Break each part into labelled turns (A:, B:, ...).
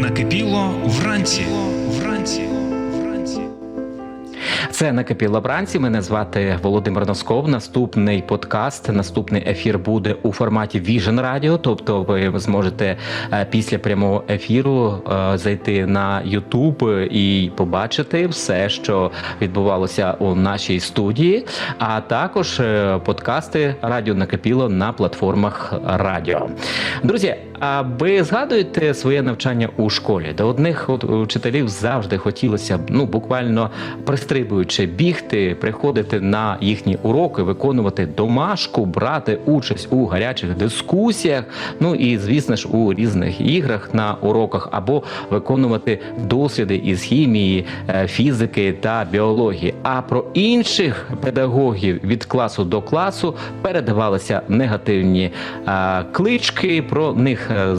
A: Накипіло вранці. Вранці.
B: Це накипіло вранці. Мене звати Володимир Носков. Наступний подкаст, наступний ефір буде у форматі Vision Radio, Тобто, ви зможете е, після прямого ефіру е, зайти на YouTube і побачити все, що відбувалося у нашій студії. А також е, подкасти Радіо Накипіло на платформах радіо. Друзі. А ви згадуєте своє навчання у школі? До одних от вчителів завжди хотілося б ну буквально пристрибуючи бігти, приходити на їхні уроки, виконувати домашку, брати участь у гарячих дискусіях. Ну і звісно ж у різних іграх на уроках, або виконувати досліди із хімії, е, фізики та біології. А про інших педагогів від класу до класу передавалися негативні клички. Про них е,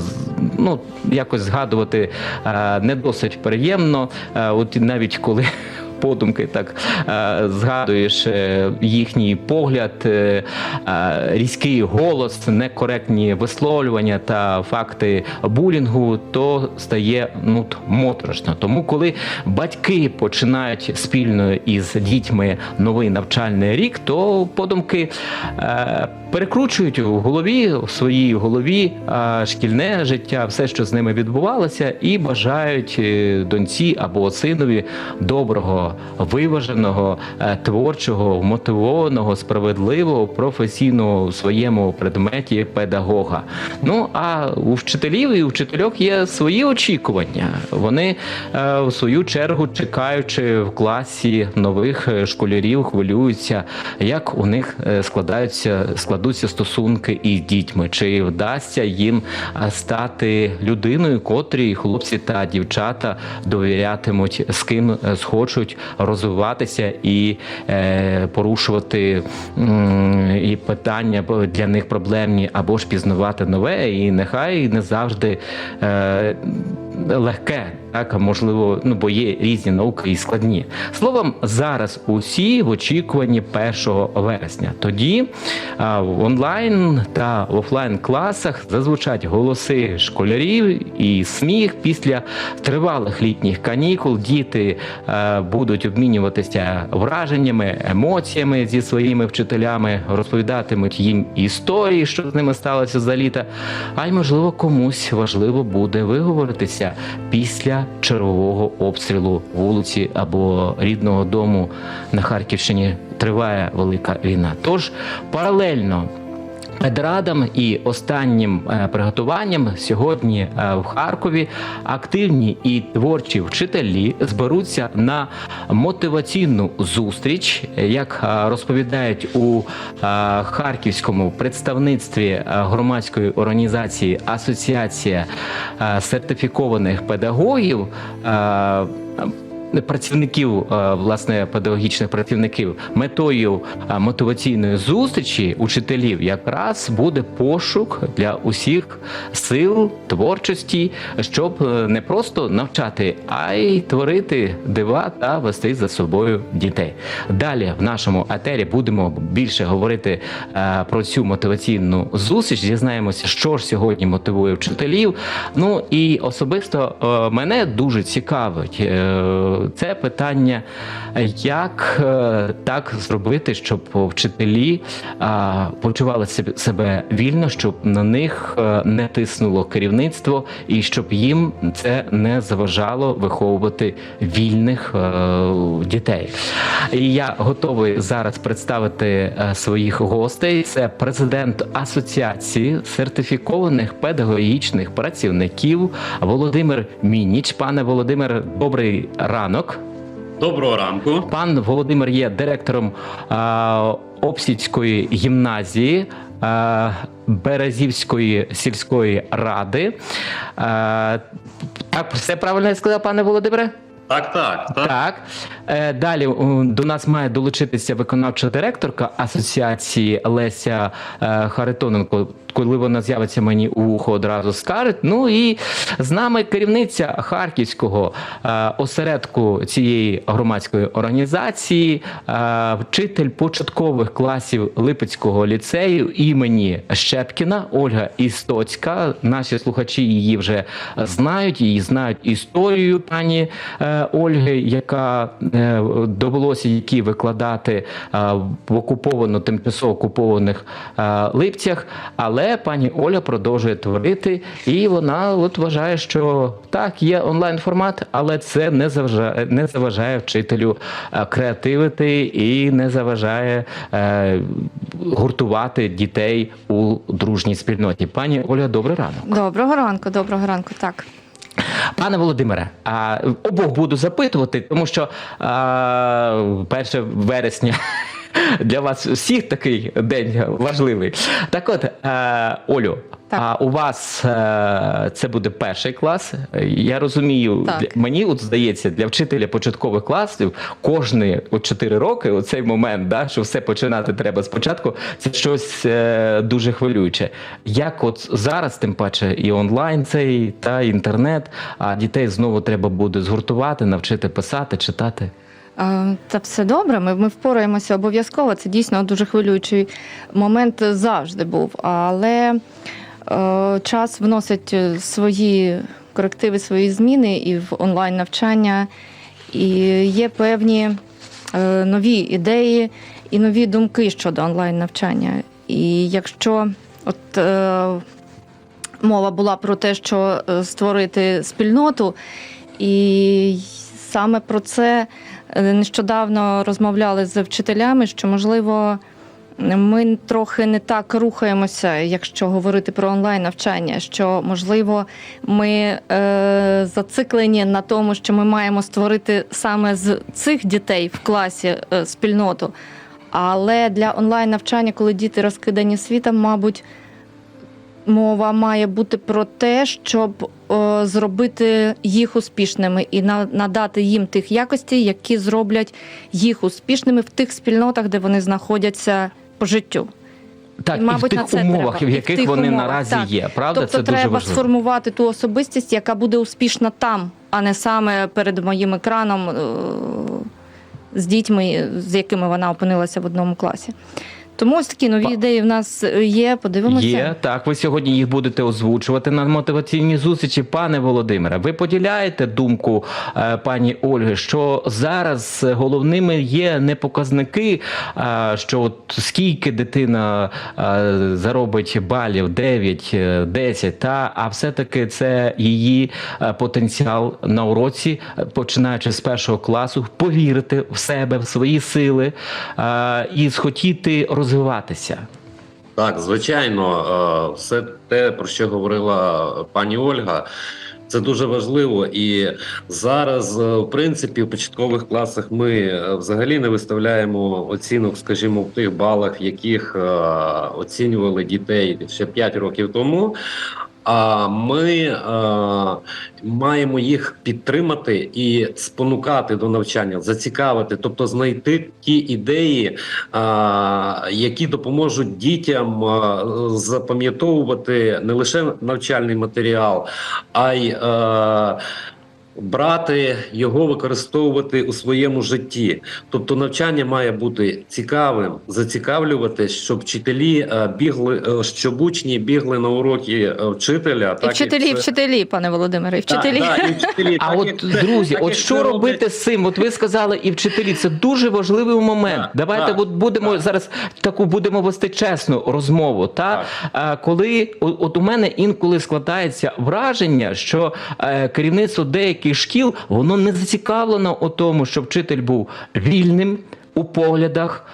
B: ну якось згадувати е, не досить приємно. Е, От навіть коли. Подумки так е, згадуєш е, їхній погляд, е, різкий голос, некоректні висловлювання та факти булінгу, то стає ну моторошно. Тому, коли батьки починають спільно із дітьми новий навчальний рік, то подумки перекручують у голові у своїй голові шкільне життя, все, що з ними відбувалося, і бажають доньці або синові доброго, виваженого, е, творчого, вмотивованого, справедливого, професійного у своєму предметі педагога. Ну а у вчителів і у вчительок є свої очікування. Вони е, в свою чергу, чекаючи в класі нових е, школярів, хвилюються, як у них складаються складуться стосунки із дітьми, чи вдасться їм стати людиною, котрій хлопці та дівчата довірятимуть, з ким схочуть розвиватися і е, порушувати і питання для них проблемні, або ж пізнавати нове, і нехай не завжди. Е, Легке, так можливо, ну бо є різні науки і складні. Словом, зараз усі в очікуванні 1 вересня. Тоді в онлайн та офлайн класах зазвучать голоси школярів і сміх після тривалих літніх канікул. Діти е, будуть обмінюватися враженнями, емоціями зі своїми вчителями, розповідатимуть їм історії, що з ними сталося за літа. А й можливо комусь важливо буде виговоритися після чергового обстрілу вулиці або рідного дому на Харківщині. Триває велика війна. Тож паралельно Педрадам і останнім е, приготуванням сьогодні е, в Харкові активні і творчі вчителі зберуться на мотиваційну зустріч, як е, розповідають у харківському представництві громадської організації Асоціація сертифікованих педагогів. Працівників, е, власне, педагогічних працівників метою е, мотиваційної зустрічі учителів якраз буде пошук для усіх сил творчості, щоб е, не просто навчати, а й творити дива та вести за собою дітей. Далі в нашому етері будемо більше говорити про цю мотиваційну зустріч. Дізнаємося, що ж сьогодні мотивує вчителів. Ну і особисто мене дуже цікавить це питання, як е, так зробити, щоб вчителі е, почували себе- вільно, щоб на них е, не тиснуло керівництво, і щоб їм це не заважало виховувати вільних дітей. І я готовий зараз представити своїх гостей. Це президент Асоціації сертифікованих педагогічних працівників Володимир Мініч. Пане Володимир, добрий ранок.
C: Доброго ранку.
B: Пан Володимир є директором а, Обсідської гімназії. а, Березівської сільської ради. А, Так, все правильно я сказав, пане Володимире?
C: Так, так, так.
B: Так. Е, Далі до нас має долучитися виконавча директорка асоціації Леся е, Харитоненко. Коли вона з'явиться мені у вухо, одразу скажуть. Ну і з нами керівниця Харківського е, осередку цієї громадської організації, е, вчитель початкових класів Липецького ліцею імені Щепкіна Ольга Істоцька. Наші слухачі її вже знають, її знають історію пані е, Ольги, яка е, довелося які викладати е, в окуповано тимчасово окупованих е, липцях. Але пані Оля продовжує творити, і вона от вважає, що так, є онлайн формат, але це не заважає, не заважає вчителю е, креативити і не заважає е, гуртувати дітей у дружній спільноті. Пані Оля, добрий ранок.
D: Доброго ранку, доброго ранку. Так.
B: Пане Володимире, а обох буду запитувати, тому що а, 1 вересня для вас всіх такий день важливий. Так от, е, Олю,
D: Так.
B: а у вас е, це буде перший клас. Я розумію, для, мені от здається, для вчителя початкових класів кожні от 4 роки, оцей момент, да, що все починати треба спочатку, це щось е, дуже хвилююче. Як от зараз, тим паче, і онлайн цей та інтернет, а дітей знову треба буде згуртувати, навчити писати, читати.
D: Та все добре, ми, ми впораємося обов'язково. Це дійсно дуже хвилюючий момент завжди був. Але е, час вносить свої корективи, свої зміни і в онлайн навчання, і є певні е, нові ідеї і нові думки щодо онлайн навчання. І якщо от е, мова була про те, що е, створити спільноту, і саме про це нещодавно розмовляли з вчителями, що можливо. Ми трохи не так рухаємося, якщо говорити про онлайн навчання. Що можливо, ми е, зациклені на тому, що ми маємо створити саме з цих дітей в класі е, спільноту. Але для онлайн навчання, коли діти розкидані світом, мабуть, мова має бути про те, щоб е, зробити їх успішними і на, надати їм тих якостей, які зроблять їх успішними в тих спільнотах, де вони знаходяться по життю.
B: Так,
D: І, мабуть,
B: і в
D: на це
B: умовах,
D: треба.
B: в
D: І в
B: яких вони
D: умовах,
B: наразі
D: так.
B: є. Правда,
D: тобто
B: це дуже
D: треба
B: важливо.
D: сформувати ту особистість, яка буде успішна там, а не саме перед моїм екраном е, з дітьми, з якими вона опинилася в одному класі. Тому ось такі нові ідеї в нас є. Подивимося.
B: Є так. Ви сьогодні їх будете озвучувати на мотиваційній зустрічі. Пане Володимире, ви поділяєте думку е, пані Ольги, що зараз головними є не показники, е, що от скільки дитина е, заробить балів 9, е, 10, та а все-таки це її е, потенціал на уроці, е, починаючи з першого класу, повірити в себе, в свої сили е, і схотіти розвиватися.
C: Так, звичайно, е, все те, про що говорила пані Ольга. Це дуже важливо, і зараз, е, в принципі, в початкових класах ми е, взагалі не виставляємо оцінок, скажімо, в тих балах, яких оцінювали дітей ще 5 років тому. А ми маємо їх підтримати і спонукати до навчання, зацікавити, тобто знайти ті ідеї, які допоможуть дітям запам'ятовувати не лише навчальний матеріал, а й брати його використовувати у своєму житті. Тобто навчання має бути цікавим, зацікавлювати, щоб вчителі е, бігли, е, щоб учні бігли на уроки е, вчителя.
D: І вчителі, і
C: це-
D: вчителі, пане Володимире, і вчителі.
C: Так, так, і вчителі.
B: А
C: Так,
B: от
C: як
B: друзі,
C: так,
B: от що робити
C: роблять-
B: з цим? От ви сказали, і вчителі це дуже важливий момент.
C: Так,
B: Давайте
C: так,
B: от будемо
C: так.
B: зараз таку будемо вести чесну розмову. Та А, коли от у мене інколи складається враження, що е, керівництво деяких шкіл воно не зацікавлено у тому, щоб вчитель був вільним у поглядах.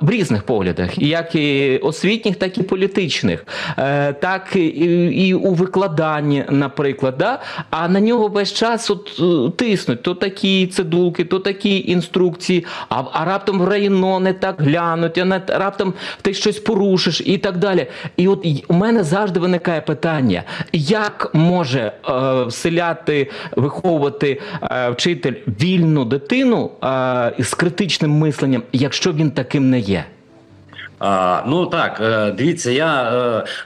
B: В різних поглядах, як і освітніх, так і політичних, е, так і, у викладанні, наприклад, да? а на нього весь час от, е, тиснуть то такі цидулки, то такі інструкції, а, а раптом в районо не так глянуть, а на, раптом ти щось порушиш і так далі. І от у мене завжди виникає питання: як може е, вселяти, виховувати е, вчитель вільну дитину е, з критичним мисленням, якщо він таким не є?
C: А, ну так, е, дивіться, я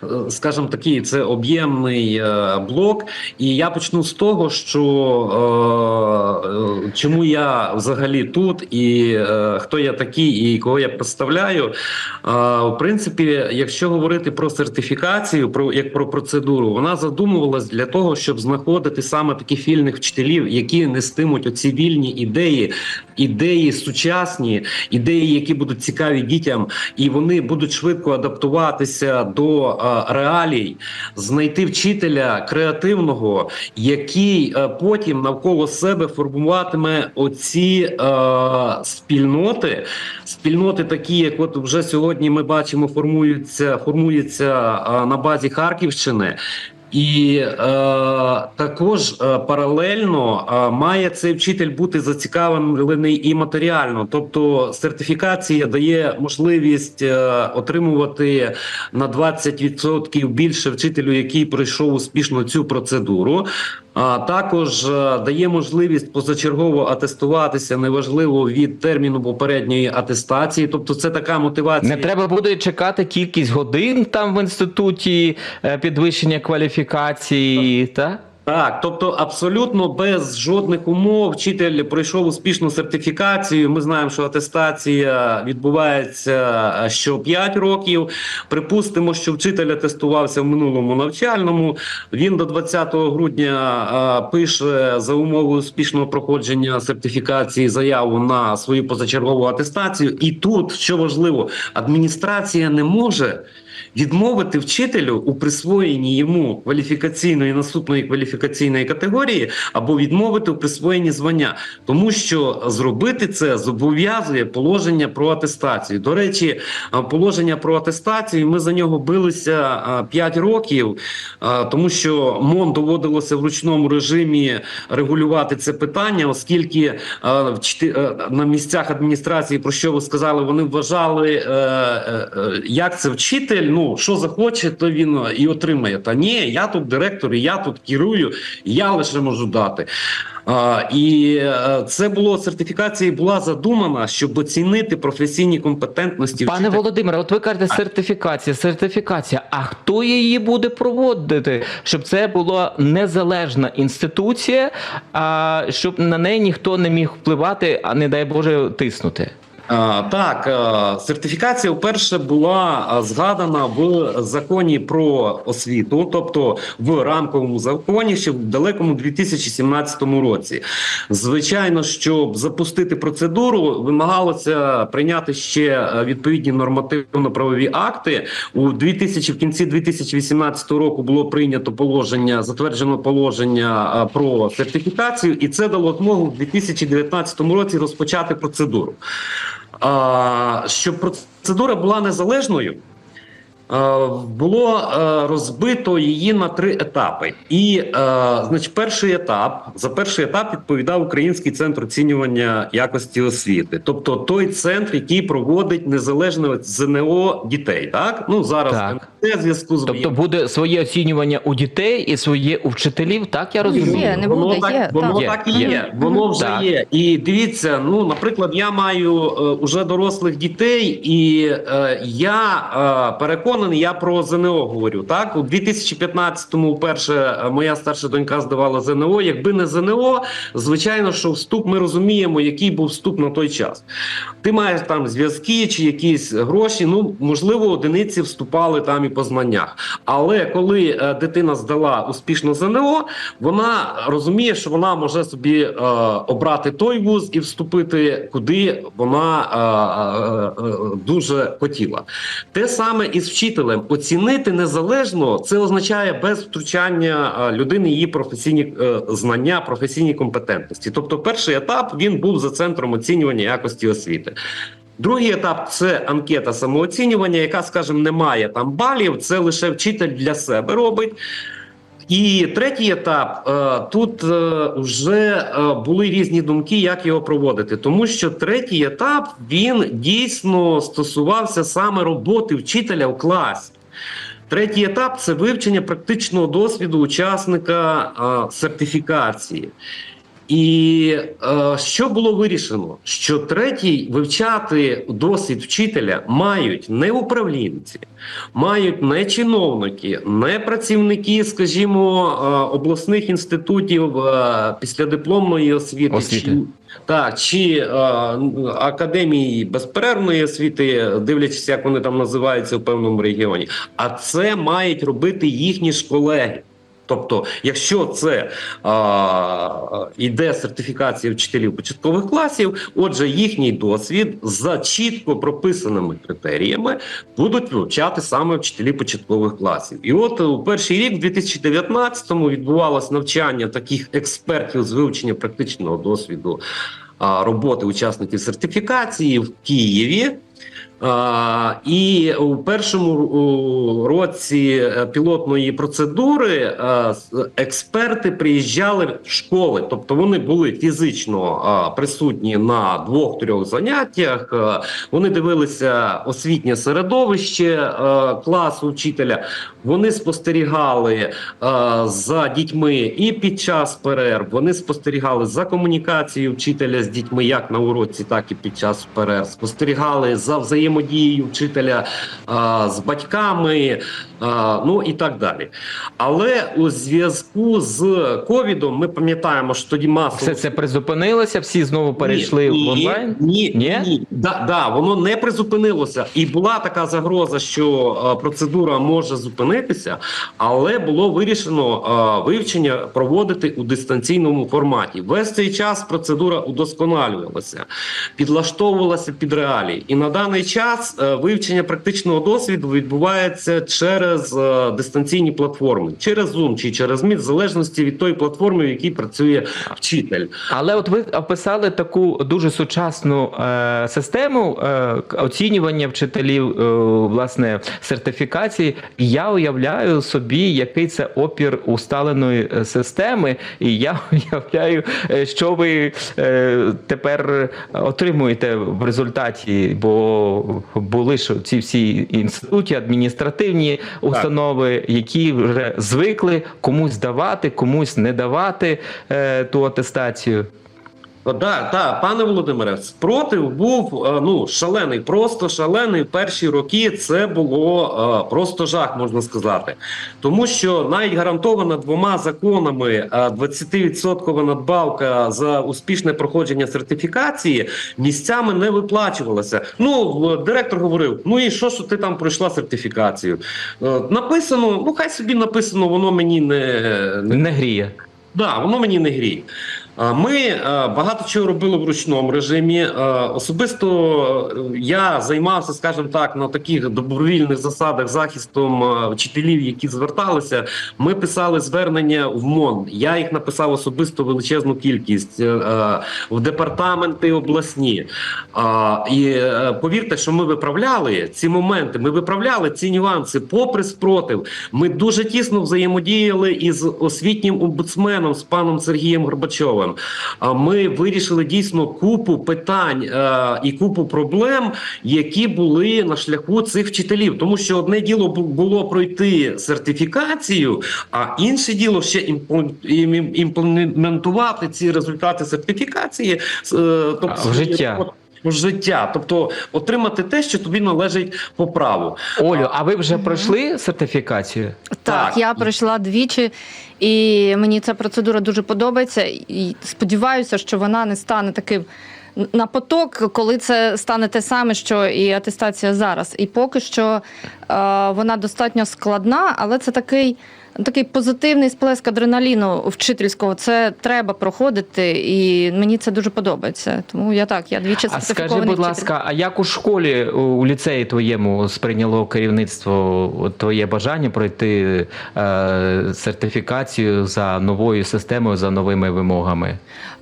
C: е, скажімо такий, це об'ємний е, блок, і я почну з того, що чому я взагалі тут, і хто я такий, і кого я представляю. В принципі, якщо говорити про сертифікацію, про як про процедуру, вона задумувалась для того, щоб знаходити саме таких вільних вчителів, які нестимуть оці вільні ідеї, ідеї сучасні, ідеї, які будуть цікаві дітям, і вони будуть швидко адаптуватися до е, реалій, знайти вчителя креативного, який е, потім навколо себе формуватиме оці е, спільноти, спільноти, такі, як от вже сьогодні ми бачимо, формуються, формуються на базі Харківщини. І е, також е, паралельно е, має цей вчитель бути зацікавлений і матеріально. Тобто сертифікація дає можливість е, отримувати на 20% більше вчителю, який пройшов успішно цю процедуру. А також е, дає можливість позачергово атестуватися неважливо від терміну попередньої атестації. Тобто, це така мотивація.
B: Не треба буде чекати кількість годин там в інституті е, підвищення кваліфікації, та?
C: Так, тобто абсолютно без жодних умов вчитель пройшов успішну сертифікацію. Ми знаємо, що атестація відбувається е, що 5 років. Припустимо, що вчитель атестувався в минулому навчальному. Він до 20 грудня е, пише за умови успішного проходження сертифікації заяву на свою позачергову атестацію. І тут що важливо, адміністрація не може відмовити вчителю у присвоєнні йому кваліфікаційної наступної кваліфікаційної категорії або відмовити у присвоєнні звання, тому що зробити це зобов'язує положення про атестацію. До речі, положення про атестацію ми за нього билися 5 років, тому що МОН доводилося в ручному режимі регулювати це питання, оскільки е, на місцях адміністрації, про що ви сказали, вони вважали, е, е, е, як це вчитель. Ну що захоче, то він е, і отримає. Та ні, я тут директор, і я тут керую, і я лише можу дати. А, і е, це було сертифікація була задумана, щоб оцінити професійні компетентності.
B: Пане
C: вчителя.
B: Володимире, от ви кажете сертифікація, сертифікація. А хто її буде проводити? Щоб це була незалежна інституція, а щоб на неї ніхто не міг впливати, а не дай Боже тиснути.
C: А, Так, е, сертифікація вперше була е, згадана в законі про освіту, тобто в рамковому законі, ще в далекому 2017 році. Звичайно, щоб запустити процедуру, вимагалося прийняти ще е, відповідні нормативно-правові акти. У 2000, в кінці 2018 року було прийнято положення, затверджено положення е, про сертифікацію, і це дало змогу в 2019 році розпочати процедуру. А, щоб процедура була незалежною, було е, розбито її на три етапи. І, е, значить, перший етап за перший етап відповідав Український центр оцінювання якості освіти, тобто той центр, який проводить незалежне ЗНО дітей. Так ну зараз
B: Так.
C: Не зв'язку з
B: Тобто буде своє оцінювання у дітей і своє у вчителів, так я розумію.
D: Є, не
C: воно так,
D: є,
C: воно
B: так.
C: так і
B: Є,
C: є.
B: є.
C: Воно вже
B: Так.
C: є. І дивіться, ну наприклад, я маю е, уже дорослих дітей, і е, я е, переконаний, я про ЗНО говорю. Так, у 2015-му вперше е, моя старша донька здавала ЗНО. Якби не ЗНО, звичайно, що вступ ми розуміємо, який був вступ на той час. Ти маєш там зв'язки чи якісь гроші. Ну можливо, одиниці вступали там і по знаннях. Але коли е, дитина здала успішно ЗНО, вона розуміє, що вона може собі е, обрати той вуз і вступити, куди вона е, е, е, дуже хотіла. Те саме і з вчителем. Оцінити незалежно це означає без втручання е, людини її професійні е, знання, професійні компетентності. Тобто, перший етап він був за центром оцінювання якості освіти. Другий етап це анкета самооцінювання, яка, скажімо, не має там балів, це лише вчитель для себе робить. І третій етап е, тут е, вже е, були різні думки, як його проводити, тому що третій етап він дійсно стосувався саме роботи вчителя в класі. Третій етап це вивчення практичного досвіду учасника сертифікації. І е, що було вирішено? Що третій вивчати досвід вчителя мають не управлінці, мають не чиновники, не працівники, скажімо, е, обласних інститутів е, післядипломної освіти.
B: Освіти.
C: Чи, так, чи е, академії безперервної освіти, дивлячись, як вони там називаються в певному регіоні. А це мають робити їхні ж колеги. Тобто, якщо це а, іде сертифікація вчителів початкових класів, отже, їхній досвід за чітко прописаними критеріями будуть вивчати саме вчителі початкових класів. І от у перший рік, в 2019-му, відбувалось навчання таких експертів з вивчення практичного досвіду а, роботи учасників сертифікації в Києві. І у першому році е, пілотної процедури е, експерти приїжджали в школи, тобто вони були фізично присутні на двох-трьох заняттях. е, Вони дивилися освітнє середовище класу вчителя. Вони спостерігали за дітьми і під час перерв. Вони спостерігали за комунікацією вчителя з дітьми, як на уроці, так і під час перерв. Спостерігали за взаємодією вчителя е, з батьками, е, ну і так далі. Але у зв'язку з ковідом ми пам'ятаємо, що тоді масово
B: Все це призупинилося, всі знову перейшли
C: ні,
B: в онлайн.
C: Ні,
B: Ні?
C: ні, Да, да, воно не призупинилося. І була така загроза, що е, процедура може зупинитися, але було вирішено е, вивчення проводити у дистанційному форматі. Весь цей час процедура удосконалювалася, підлаштовувалася під реалії. І на даний час е, вивчення практичного досвіду відбувається через е, дистанційні платформи, через Zoom чи через Meet, в залежності від тої платформи, в якій працює вчитель.
B: Але от ви описали таку дуже сучасну е, систему оцінювання вчителів, власне, сертифікації. Я уявляю собі, який це опір усталеної системи, і я уявляю, що ви тепер отримуєте в результаті, бо були ж ці всі інституті, адміністративні установи, які вже звикли комусь давати, комусь не давати е, ту атестацію.
C: Так, так, пане Володимире, спротив був е, ну шалений, просто шалений. Перші роки це було е, просто жах, можна сказати. Тому що навіть гарантована двома законами е, 20% надбавка за успішне проходження сертифікації місцями не виплачувалася. Ну, директор говорив: ну і що, що ти там пройшла сертифікацію? Е, Написано, ну хай собі написано, воно мені не, не
B: Не гріє.
C: Да, воно мені не гріє. Ми е, багато чого робили в ручному режимі. Е, Особисто е, я займався, скажімо так, на таких добровільних засадах захистом вчителів, які зверталися. Ми писали звернення в МОН. Я їх написав особисто величезну кількість в департаменти обласні. І повірте, що ми виправляли ці моменти. Ми виправляли ці нюанси, попри спротив. Ми дуже тісно взаємодіяли із освітнім омбудсменом з паном Сергієм Горбачовим. А ми вирішили дійсно купу питань е, і купу проблем, які були на шляху цих вчителів. Тому що одне діло бу- було пройти сертифікацію, а інше діло ще імпл- імплементувати ці результати сертифікації. е, тобто
B: в життя.
C: Життя, тобто отримати те, що тобі належить по праву.
B: Олю, а ви вже пройшли сертифікацію?
D: Так,
C: Так.
D: я пройшла двічі, і мені ця процедура дуже подобається. І сподіваюся, що вона не стане таким на поток, коли це стане те саме, що і атестація зараз. І поки що е, вона достатньо складна, але це такий. Такий позитивний сплеск адреналіну вчительського це треба проходити, і мені це дуже подобається. Тому я так, я двічі
B: А скажи, будь
D: вчитель.
B: ласка, а як у школі у ліцеї твоєму сприйняло керівництво твоє бажання пройти е, сертифікацію за новою системою, за новими вимогами?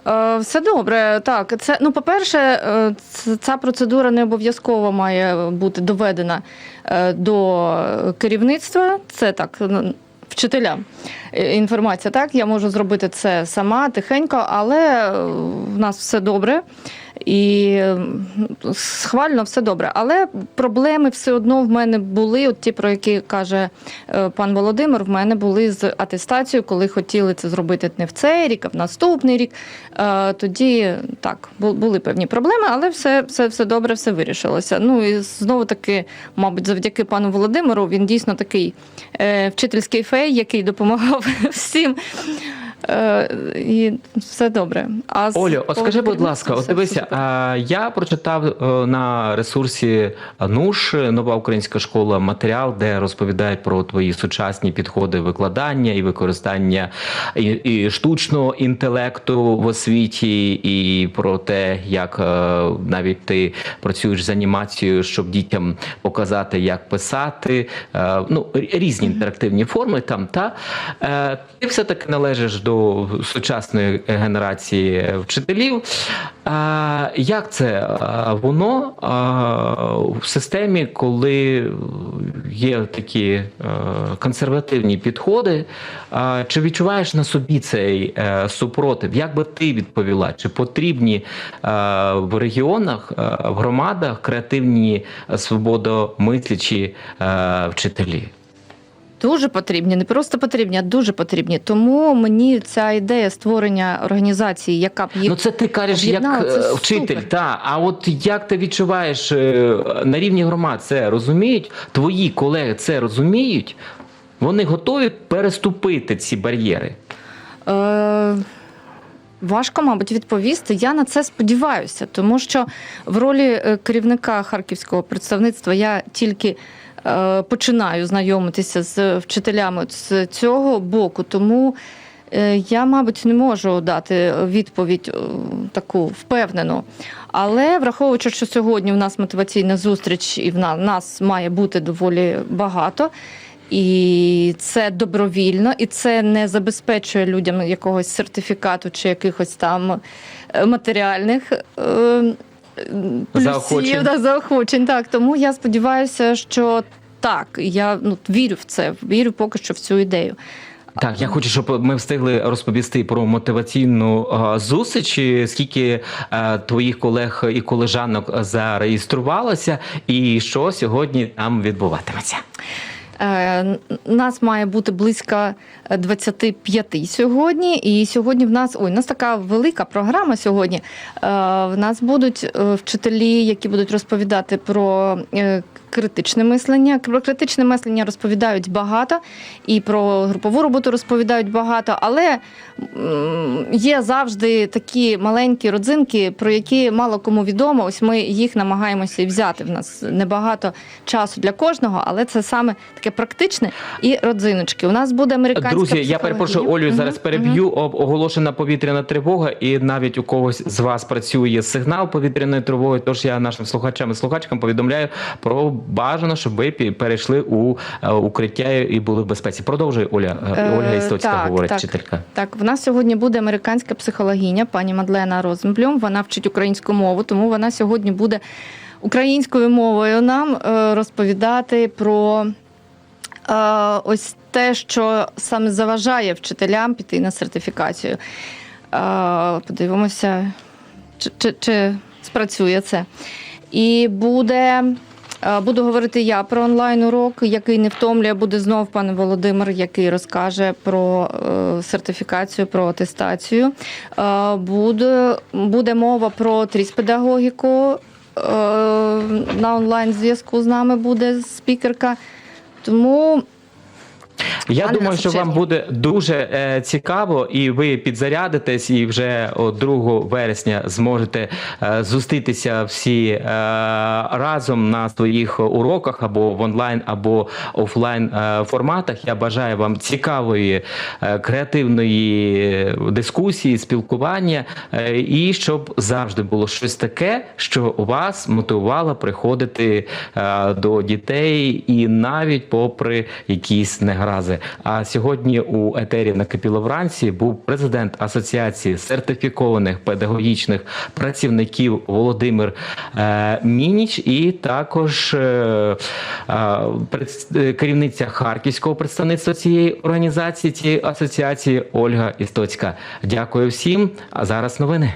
D: Е, Все добре, так. Це ну, по-перше, е, ця процедура не обов'язково має бути доведена е, до керівництва. Це так. Вчителям Е, інформація, так я можу зробити це сама тихенько, але е, в нас все добре. І схвально все добре. Але проблеми все одно в мене були, от ті, про які каже е, пан Володимир, в мене були з атестацією, коли хотіли це зробити не в цей рік, а в наступний рік. Е, Тоді так, були певні проблеми, але все, все, все добре, все вирішилося. Ну і знову таки, мабуть, завдяки пану Володимиру, він дійсно такий е, вчительський фей, який допомагав всім. І все добре. А
B: Олю, от скажи, будь ласка, от дивися, я прочитав е, на ресурсі НУШ, нова українська школа, матеріал, де розповідають про твої сучасні підходи викладання і використання і, і штучного інтелекту в освіті, і про те, як е, навіть ти працюєш з анімацією, щоб дітям показати, як писати. Е, ну, різні інтерактивні форми там. Та Е, ти все-таки належиш до сучасної генерації вчителів. А, як це воно в системі, коли є такі е, консервативні підходи? Чи відчуваєш на собі цей е, супротив? Як би ти відповіла? Чи потрібні е, в регіонах, е, в громадах креативні е, свободомислячі е, вчителі?
D: Дуже потрібні, не просто потрібні, а дуже потрібні. Тому мені ця ідея створення організації, яка б їх
B: Ну, це ти кажеш як е, вчитель, та а от як ти відчуваєш е, на рівні громад це розуміють? Твої колеги це розуміють? Вони готові переступити ці бар'єри?
D: Е, Важко, мабуть, відповісти. Я на це сподіваюся, тому що в ролі е, керівника харківського представництва я тільки починаю знайомитися з вчителями з цього боку. Тому е, я, мабуть, не можу дати відповідь е, таку впевнену. Але враховуючи, що сьогодні в нас мотиваційна зустріч, і в на- нас має бути доволі багато. І це добровільно, і це не забезпечує людям якогось сертифікату чи якихось там е, матеріальних е, плюсів,
B: Заохочень.
D: да, заохочень. Так, тому я сподіваюся, що так, я ну, вірю в це, вірю поки що в цю ідею.
B: Так, я хочу, щоб ми встигли розповісти про мотиваційну е, зустріч. Скільки е, твоїх колег і колежанок зареєструвалося, і що сьогодні там відбуватиметься?
D: Е, Нас має бути близько 25 сьогодні. І сьогодні в нас ой, у нас така велика програма сьогодні. Е, В нас будуть е, вчителі, які будуть розповідати про е, критичне мислення. Про критичне мислення розповідають багато, і про групову роботу розповідають багато, але є завжди такі маленькі родзинки, про які мало кому відомо. Ось ми їх намагаємося взяти. В нас небагато часу для кожного, але це саме таке практичне і родзиночки. У нас буде американська
B: Друзі, я перепрошую Олю. Зараз переб'ю. Об- Оголошена повітряна тривога, і навіть у когось з вас працює сигнал повітряної тривоги. Тож я нашим слухачам і слухачкам повідомляю про бажано, щоб ви перейшли у е, укриття і були в безпеці. Продовжує Оля. Е,
D: Е,
B: Ольга Істоцька
D: так,
B: говорить,
D: так.
B: вчителька.
D: Так, в нас сьогодні буде американська психологиня, пані Мадлена Розенблюм. Вона вчить українську мову, тому вона сьогодні буде українською мовою нам розповідати про ось те, що саме заважає вчителям піти на сертифікацію. Подивимося, чи, чи, чи спрацює це. І буде. Буду говорити я про онлайн-урок, який не втомлює. Буде знов пан Володимир, який розкаже про е, сертифікацію, про атестацію. Буде, буде мова про тріс-педагогіку. Е, На онлайн зв'язку з нами буде спікерка. Тому
B: Я
D: Пане
B: думаю, що вам буде дуже е, цікаво, і ви підзарядитесь, і вже о, 2 вересня зможете е, зустрітися всі е, разом на своїх уроках або в онлайн, або офлайн е, форматах. Я бажаю вам цікавої, е, креативної дискусії, спілкування, е, і щоб завжди було щось таке, що вас мотивувало приходити е, до дітей, і навіть попри якісь негрази. А сьогодні у етері накипіло вранці був президент Асоціації сертифікованих педагогічних працівників Володимир е, Мініч, і також е, е, керівниця харківського представництва цієї організації, цієї асоціації Ольга Істоцька. Дякую всім. А зараз новини.